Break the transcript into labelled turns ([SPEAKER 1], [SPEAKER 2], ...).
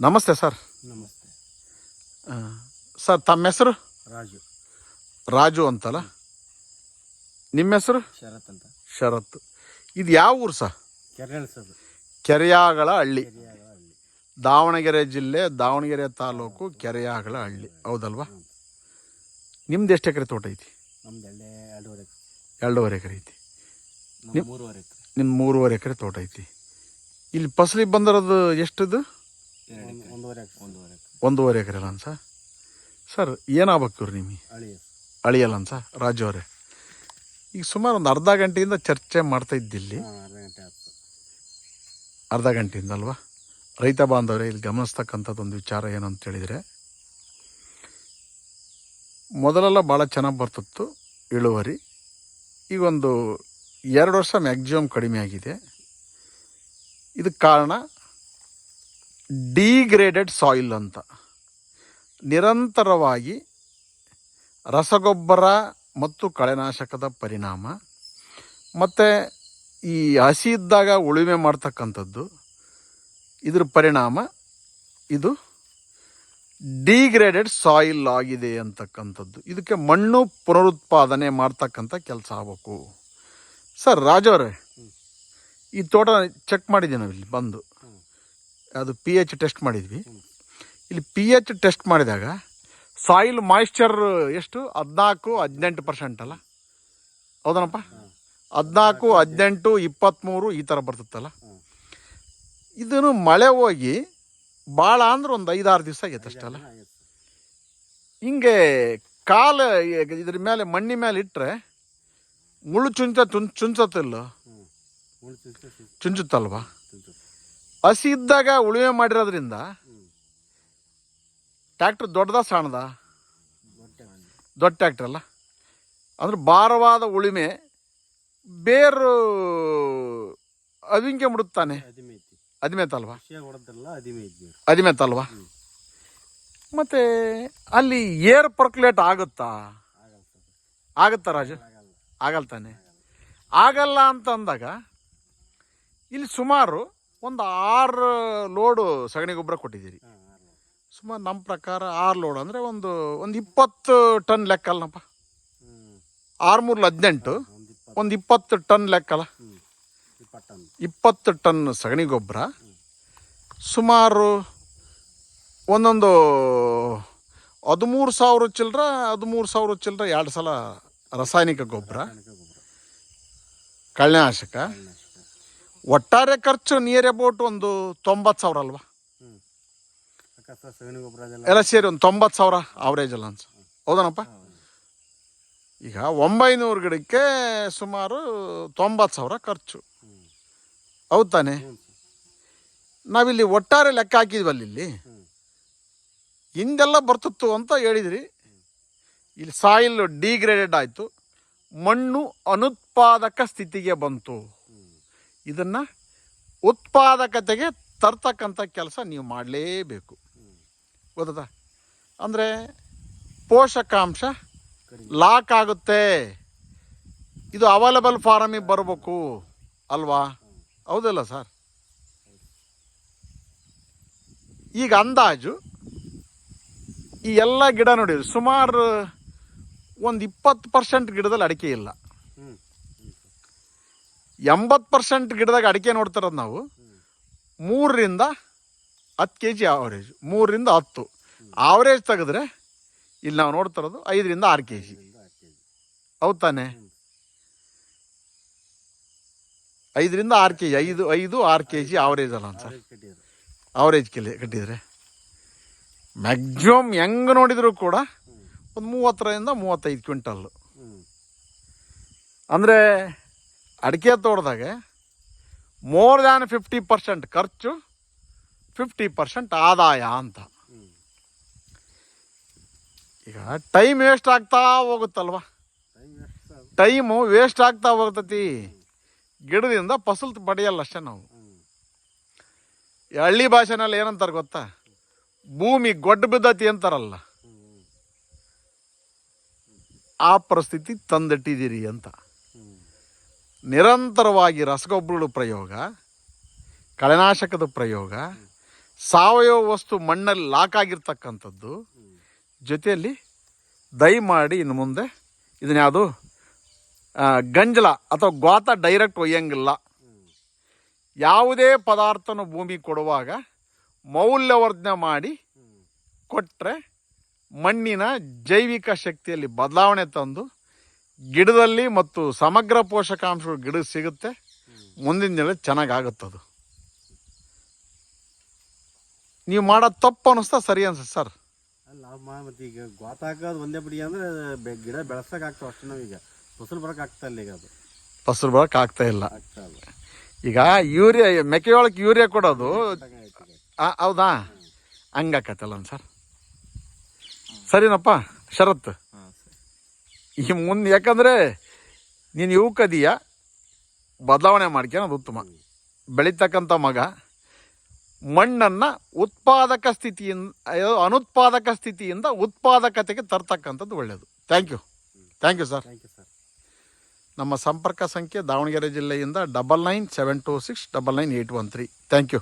[SPEAKER 1] ನಮಸ್ತೆ ಸರ್.
[SPEAKER 2] ನಮಸ್ತೆ.
[SPEAKER 1] ಸರ್ ತಮ್ಮ ಹೆಸರು?
[SPEAKER 2] ರಾಜು.
[SPEAKER 1] ರಾಜು ಅಂತಲ್ಲ? ನಿಮ್ಮ ಹೆಸರು?
[SPEAKER 2] ಶರತ್ ಅಂತ.
[SPEAKER 1] ಶರತ್. ಇದು ಯಾವ ಊರು ಸರ್?
[SPEAKER 2] ಕೆರೆಳ್ಸೋದು
[SPEAKER 1] ಕೆರೆಯಾಗಳ ಹಳ್ಳಿ. ದಾವಣಗೆರೆ ಜಿಲ್ಲೆ ದಾವಣಗೆರೆ ತಾಲೂಕು ಕೆರೆಯಾಗಳ ಹಳ್ಳಿ. ಹೌದಲ್ವಾ? ನಿಮ್ದು ಎಷ್ಟು ಎಕರೆ ತೋಟ ಐತಿ?
[SPEAKER 2] ನಮ್ದು ಎರಡೂವರೆ
[SPEAKER 1] ಎರಡೂವರೆ ಎಕರೆ ಐತಿ.
[SPEAKER 2] ನಮ್ಮ ಮೂರುವರೆ ಎಕರೆ.
[SPEAKER 1] ನಿಮ್ಮ ಮೂರುವರೆ ಎಕರೆ ತೋಟ ಐತಿ. ಇಲ್ಲಿ ಫಸಲಿಗೆ ಬಂದಿರೋದು ಎಷ್ಟಿದು?
[SPEAKER 2] ಒಂದೂವರೆ ಎಕರೆ ಒಂದೂವರೆ ಎಕರೆ.
[SPEAKER 1] ಒಂದೂವರೆ ಎಕರೆ ಅಲ್ಲ ಸರ್? ಸರ್ ಏನಾಗಬೇಕು ಇವ್ರು ನಿಮಗೆ?
[SPEAKER 2] ಅಳಿಯ
[SPEAKER 1] ಅಳಿಯಲ್ಲ ಸರ್ ರಾಜು ಅವರೇ? ಈಗ ಸುಮಾರು ಒಂದು ಅರ್ಧ ಗಂಟೆಯಿಂದ ಚರ್ಚೆ ಮಾಡ್ತಾ ಇದ್ದಿಲ್ಲಿ.
[SPEAKER 2] ಅರ್ಧ ಗಂಟೆ ಆಯ್ತು
[SPEAKER 1] ಅರ್ಧ ಗಂಟೆಯಿಂದ ಅಲ್ವಾ ರೈತ ಬಾಂಧವರೇ ಇಲ್ಲಿ ಗಮನಿಸ್ತಕ್ಕಂಥದ್ದು ಒಂದು ವಿಚಾರ ಏನು ಅಂತ ಹೇಳಿದರೆ ಮೊದಲೆಲ್ಲ ಭಾಳ ಚೆನ್ನಾಗಿ ಬರ್ತಿತ್ತು ಇಳುವರಿ. ಈಗ ಒಂದು ಎರಡು ವರ್ಷ ಮ್ಯಾಕ್ಸಿಮಮ್ ಕಡಿಮೆ ಆಗಿದೆ. ಇದಕ್ಕೆ ಕಾರಣ ಡಿಗ್ರೇಡೆಡ್ ಸಾಯಿಲ್ ಅಂತ. ನಿರಂತರವಾಗಿ ರಸಗೊಬ್ಬರ ಮತ್ತು ಕಳೆನಾಶಕದ ಪರಿಣಾಮ, ಮತ್ತು ಈ ಹಸಿ ಇದ್ದಾಗ ಉಳುಮೆ ಮಾಡ್ತಕ್ಕಂಥದ್ದು, ಇದ್ರ ಪರಿಣಾಮ ಇದು ಡಿಗ್ರೇಡೆಡ್ ಸಾಯಿಲ್ ಆಗಿದೆ ಅಂತಕ್ಕಂಥದ್ದು. ಇದಕ್ಕೆ ಮಣ್ಣು ಪುನರುತ್ಪಾದನೆ ಮಾಡ್ತಕ್ಕಂಥ ಕೆಲಸ ಆಗಬೇಕು. ಸರ್ ರಾಜವರೇ ಈ ತೋಟ ಚೆಕ್ ಮಾಡಿದ್ದೀನಿ ನಾವಿಲ್ಲಿ, ಬಂದು. ಅದು ಪಿ ಎಚ್ ಟೆಸ್ಟ್ ಮಾಡಿದ್ವಿ. ಇಲ್ಲಿ ಪಿ ಎಚ್ ಟೆಸ್ಟ್ ಮಾಡಿದಾಗ ಸಾಯಿಲ್ ಮಾಯಿಶ್ಚರ್ ಎಷ್ಟು? ಹದಿನಾಲ್ಕು ಹದಿನೆಂಟು ಪರ್ಸೆಂಟ್ ಅಲ್ಲ? ಹೌದನಪ್ಪ? ಹದಿನಾಲ್ಕು ಹದಿನೆಂಟು ಇಪ್ಪತ್ತ್ಮೂರು ಈ ಥರ ಬರ್ತಿತ್ತಲ್ಲ?
[SPEAKER 2] ಹ್ಮ್.
[SPEAKER 1] ಇದನ್ನು ಮಳೆ ಹೋಗಿ ಭಾಳ ಅಂದ್ರೆ ಒಂದು ಐದಾರು ದಿವಸ ಆಗೈತೆ ಅಷ್ಟಲ್ಲ ಹಿಂಗೆ ಕಾಲ ಇದ್ರ ಮೇಲೆ ಮಣ್ಣಿನ ಮೇಲೆ ಇಟ್ಟರೆ ಮುಳ್ಳು ಚುಂಚ ಚುಂಚ ಚುಂಚತ್ತಿಲ್ಲ? ಚುಂಚುತ್ತಲ್ವಾ?
[SPEAKER 2] ತಿಂತು
[SPEAKER 1] ಹಸಿ ಇದ್ದಾಗ ಉಳುಮೆ ಮಾಡಿರೋದ್ರಿಂದ ಟ್ಯಾಕ್ಟ್ರ್ ದೊಡ್ಡದ ಸಣ್ಣದ? ದೊಡ್ಡ ಟ್ಯಾಕ್ಟ್ರ್ ಅಲ್ಲ. ಅಂದ್ರೆ ಭಾರವಾದ ಉಳುಮೆ ಬೇರು ಅವಿಂಕೆ ಮುಡುತ್ತಾನೆ. ಅದಿಮೇತಲ್ವಾ ಅದಿಮೇತಲ್ವಾ ಮತ್ತೆ ಅಲ್ಲಿ ಏರ್ ಪರ್ಕ್ಯುಲೇಟ್ ಆಗುತ್ತಾ? ಆಗುತ್ತಾ ರಾಜು?
[SPEAKER 2] ಆಗಲ್ಲ.
[SPEAKER 1] ಆಗಲ್ಲ ತಾನೆ ಆಗಲ್ಲ ಅಂತ ಅಂದಾಗ ಇಲ್ಲಿ ಸುಮಾರು ಒಂದು ಆರು ಲೋಡು ಸಗಣಿ ಗೊಬ್ಬರ ಕೊಟ್ಟಿದ್ದೀರಿ. ಸುಮಾರು ನಮ್ಮ ಪ್ರಕಾರ ಆರು ಲೋಡ್ ಅಂದರೆ ಒಂದು ಒಂದು ಇಪ್ಪತ್ತು ಟನ್ ಲೆಕ್ಕ ಅಲ್ಲಪ್ಪ ಆರು ಮೂರ್ಲು ಹದಿನೆಂಟು
[SPEAKER 2] ಒಂದು ಇಪ್ಪತ್ತು.
[SPEAKER 1] ಟನ್ ಲೆಕ್ಕಲ್ಲ ಇಪ್ಪತ್ತು ಟನ್. ಸಗಣಿ ಗೊಬ್ಬರ. ಸುಮಾರು ಒಂದೊಂದು ಹದಿಮೂರು ಸಾವಿರ ಚಿಲ್ಲರ ಹದಿಮೂರು ಸಾವಿರ ಚಿಲ್ಲರ ಎರಡು ಸಲ ರಾಸಾಯನಿಕ ಗೊಬ್ಬರ. ಕಳೆನಾಶಕ. ಒಟ್ಟಾರೆ ಖರ್ಚು ನಿಯರ್ ಅಬೌಟ್ ಒಂದು ತೊಂಬತ್ತು ಸಾವಿರ ಅಲ್ವಾ? ಎಲ್ಲ ಸೇರಿ ಒಂದು ತೊಂಬತ್ತು ಸಾವಿರ ಆವ್ರೇಜ್ ಅಲ್ಲ ಅನ್ಸ ಹೌದನಪ್ಪ?
[SPEAKER 2] ಹೌದು.
[SPEAKER 1] ಈಗ ಒಂಬೈನೂರು ಗಿಡಕ್ಕೆ ಸುಮಾರು ತೊಂಬತ್ತು ಸಾವಿರ ಖರ್ಚು. ಹೌದು ತಾನೆ? ನಾವಿಲ್ಲಿ ಒಟ್ಟಾರೆ ಲೆಕ್ಕ ಹಾಕಿದ್ವಲ್ಲ ಇಲ್ಲಿ? ಹಿಂದೆಲ್ಲ ಬರ್ತಿತ್ತು ಅಂತ ಹೇಳಿದ್ರಿ. ಇಲ್ಲಿ ಸಾಯಿಲ್ ಡಿಗ್ರೇಡೆಡ್ ಆಯಿತು. ಮಣ್ಣು ಅನುತ್ಪಾದಕ ಸ್ಥಿತಿಗೆ ಬಂತು. ಇದನ್ನು ಉತ್ಪಾದಕತೆಗೆ ತರ್ತಕ್ಕಂಥ ಕೆಲಸ ನೀವು ಮಾಡಲೇಬೇಕು.
[SPEAKER 2] ಗೊತ್ತದ?
[SPEAKER 1] ಗೊತ್ತಾ ಅಂದರೆ ಪೋಷಕಾಂಶ ಲಾಕ್ ಆಗುತ್ತೆ. ಇದು ಅವೈಲಬಲ್ ಫಾರಮಿಗೆ ಬರಬೇಕು ಅಲ್ವಾ? ಹೌದಲ್ಲ ಸರ್? ಈಗ ಅಂದಾಜು ಈ ಎಲ್ಲ ಗಿಡ ನೋಡಿದ್ರು ಸುಮಾರು ಒಂದು ಇಪ್ಪತ್ತು ಪರ್ಸೆಂಟ್ ಗಿಡದಲ್ಲಿ ಅಡಿಕೆ ಇಲ್ಲ. ಎಂಬತ್ತು ಪರ್ಸೆಂಟ್ ಗಿಡದಾಗ ಅಡಿಕೆ ನೋಡ್ತಿರೋದು ನಾವು. ಮೂರರಿಂದ ಹತ್ತು ಕೆ ಜಿ ಆವರೇಜ್ ಮೂರರಿಂದ ಹತ್ತು. ಆವರೇಜ್ ತೆಗೆದ್ರೆ ಇಲ್ಲಿ ನಾವು ನೋಡ್ತಿರೋದು ಐದರಿಂದ ಆರು ಕೆ ಜಿ ಹೌದು ತಾನೆ? ಐದರಿಂದ ಆರು ಕೆ ಜಿ ಐದು ಐದು, ಆರು ಕೆ ಜಿ ಆವರೇಜ್ ಅಲ್ಲ ಸರ್ ಆವರೇಜ್ ಕೆಲಿ ಕಟ್ಟಿದರೆ. ಮ್ಯಾಕ್ಸಿಮಮ್ ಹೆಂಗೆ ನೋಡಿದರೂ ಕೂಡ ಒಂದು ಮೂವತ್ತರಿಂದ ಮೂವತ್ತೈದು ಕ್ವಿಂಟಲ್ಲು. ಅಂದರೆ ಅಡಿಕೆ ತೋಟದಾಗ ಮೋರ್ ದ್ಯಾನ್ ಫಿಫ್ಟಿ ಪರ್ಸೆಂಟ್ ಖರ್ಚು ಫಿಫ್ಟಿ ಪರ್ಸೆಂಟ್ ಆದಾಯ ಅಂತ. ಈಗ ಟೈಮ್ ವೇಸ್ಟ್ ಆಗ್ತಾ ಹೋಗುತ್ತಲ್ವ?
[SPEAKER 2] ಟೈಮ್
[SPEAKER 1] ವೇಸ್ಟ್ ಆಗ್ತಾ ಹೋಗ್ತತಿ. ಗಿಡದಿಂದ ಫಸಲು ಪಡೆಯಲ್ಲ ಅಷ್ಟೇ ನಾವು. ಹಳ್ಳಿ ಭಾಷೆನಲ್ಲಿ ಏನಂತಾರೆ ಗೊತ್ತಾ? ಭೂಮಿ ಗೊಡ್ಡ ಬಿದ್ದತಿ ಅಂತಾರಲ್ಲ. ಆ ಪರಿಸ್ಥಿತಿ ತಂದಿಟ್ಟಿದ್ದೀರಿ ಅಂತ. ನಿರಂತರವಾಗಿ ರಸಗೊಬ್ಬರಗಳ ಪ್ರಯೋಗ, ಕಳೆನಾಶಕದ ಪ್ರಯೋಗ, ಸಾವಯವ ವಸ್ತು ಮಣ್ಣಲ್ಲಿ ಲಾಕ್ ಆಗಿರ್ತಕ್ಕಂಥದ್ದು. ಜೊತೆಯಲ್ಲಿ ದಯಮಾಡಿ ಇನ್ನು ಮುಂದೆ ಇದನ್ನ ಯಾವುದು ಗಂಜಲ ಅಥವಾ ಗ್ವಾತ ಡೈರೆಕ್ಟ್ ಒಯ್ಯಂಗಿಲ್ಲ. ಯಾವುದೇ ಪದಾರ್ಥನ ಭೂಮಿ ಕೊಡುವಾಗ ಮೌಲ್ಯವರ್ಧನೆ ಮಾಡಿ ಕೊಟ್ಟರೆ ಮಣ್ಣಿನ ಜೈವಿಕ ಶಕ್ತಿಯಲ್ಲಿ ಬದಲಾವಣೆ ತಂದು ಗಿಡದಲ್ಲಿ ಮತ್ತು ಸಮಗ್ರ ಪೋಷಕಾಂಶಗಳು ಗಿಡ ಸಿಗುತ್ತೆ ಮುಂದಿನ ದಿನ ಚೆನ್ನಾಗಾಗುತ್ತದು. ನೀವು ಮಾಡೋದು ತಪ್ಪು ಅನ್ನಿಸ್ತಾ ಸರಿ ಅನ್ಸುತ್ತೆ ಸರ್?
[SPEAKER 2] ಅಲ್ಲ ಮತ್ತೆ ಈಗ ಗೋತ ಹಾಕೋದು ಒಂದೇ ಬಿಡಿ ಅಂದ್ರೆ ಗಿಡ ಬೆಳೆಸಕ್ ಆಗ್ತಾವ ಅಷ್ಟೇ ನಾವೀಗ ಫಸಲು ಬರಕ್ ಆಗ್ತಾ ಇಲ್ಲ ಈಗ ಅದು.
[SPEAKER 1] ಫಸಲು ಬರೋಕೆ ಆಗ್ತಾ ಇಲ್ಲ. ಈಗ ಯೂರಿಯಾ ಮೆಕ್ಕೆಜೋಳಕ್ಕೆ ಯೂರಿಯಾ ಕೊಡೋದು ಹೌದಾ? ಹಂಗಾಕತ್ತಲ್ಲ ಸರ್? ಸರಿನಪ್ಪ ಶರತ್ ಈ ಮುಂದೆ ಯಾಕಂದರೆ ನೀನು ಯುವಕದೀಯ ಬದಲಾವಣೆ ಮಾಡ್ಕೊಳ್ಳೋದು ಉತ್ತಮ. ಬೆಳೀತಕ್ಕಂಥ ಮಗ ಮಣ್ಣನ್ನು ಉತ್ಪಾದಕ ಸ್ಥಿತಿಯಿಂದ ಅನುತ್ಪಾದಕ ಸ್ಥಿತಿಯಿಂದ ಉತ್ಪಾದಕತೆಗೆ ತರ್ತಕ್ಕಂಥದ್ದು ಒಳ್ಳೆಯದು thank you thank you sir
[SPEAKER 2] thank you sir
[SPEAKER 1] ನಮ್ಮ ಸಂಪರ್ಕ ಸಂಖ್ಯೆ ದಾವಣಗೆರೆ ಜಿಲ್ಲೆಯಿಂದ double nine seven two six double nine eight one three thank you